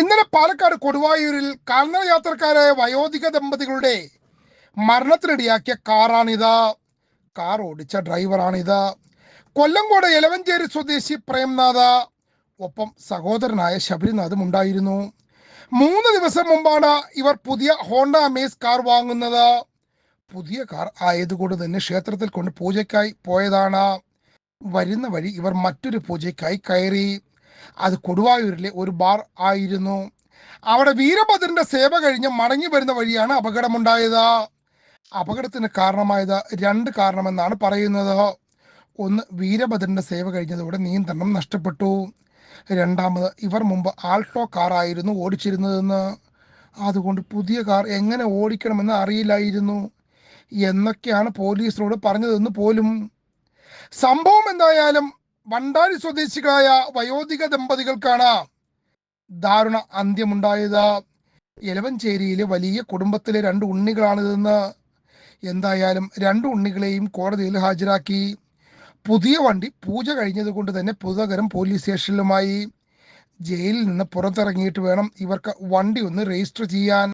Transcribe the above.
ഇന്നലെ പാലക്കാട് കൊടുവായൂരിൽ കാൽനട യാത്രക്കാരായ വയോധിക ദമ്പതികളുടെ മരണത്തിനിടയാക്കിയ കാറാണിത്. കാർ ഓടിച്ച ഡ്രൈവറാണിത്. കൊല്ലംകോട് എലവഞ്ചേരി സ്വദേശി പ്രേംനാഥ ഒപ്പം സഹോദരനായ ശബരിനാഥും ഉണ്ടായിരുന്നു. മൂന്ന് ദിവസം മുമ്പാണ് ഇവർ പുതിയ ഹോണ്ട അമേസ് കാർ വാങ്ങുന്നത്. പുതിയ കാർ ആയതുകൊണ്ട് തന്നെ ക്ഷേത്രത്തിൽ കൊണ്ട് പൂജയ്ക്കായി പോയതാണ്. വരുന്ന വഴി ഇവർ മറ്റൊരു പൂജയ്ക്കായി കയറി. അത് കൊടുവായൂരിലെ ഒരു ബാർ ആയിരുന്നു. അവിടെ വീരഭദ്രന്റെ സേവ കഴിഞ്ഞ് മടങ്ങി വരുന്ന വഴിയാണ് അപകടമുണ്ടായത്. അപകടത്തിന് കാരണമായത് രണ്ട് കാരണമെന്നാണ് പറയുന്നത്. ഒന്ന് വീരഭദ്രന്റെ സേവ കഴിഞ്ഞതോടെ നിയന്ത്രണം നഷ്ടപ്പെട്ടു. രണ്ടാമത് ഇവർ മുമ്പ് ആൾട്ടോ കാറായിരുന്നു ഓടിച്ചിരുന്നതെന്ന്. അതുകൊണ്ട് പുതിയ കാർ എങ്ങനെ ഓടിക്കണമെന്ന് അറിയില്ലായിരുന്നു. എന്നൊക്കെയാണ് പോലീസിനോട് പറഞ്ഞതെന്ന് പോലും. സംഭവം എന്തായാലും വണ്ടാരി സ്വദേശികളായ വയോധിക ദമ്പതികൾക്കാണ് ദാരുണ അന്ത്യമുണ്ടായത്. എലവഞ്ചേരിയിലെ വലിയ കുടുംബത്തിലെ രണ്ട് ഉണ്ണികളാണിതെന്ന് എന്തായാലും രണ്ട് ഉണ്ണികളെയും കോടതിയിൽ ഹാജരാക്കി. പുതിയ വണ്ടി പൂജ കഴിഞ്ഞതുകൊണ്ട് തന്നെ പുതുതകരം പോലീസ് സ്റ്റേഷനിലുമായി ജയിലിൽ നിന്ന് പുറത്തിറങ്ങിയിട്ട് വേണം ഇവർക്ക് വണ്ടി ഒന്ന് രജിസ്റ്റർ ചെയ്യാൻ.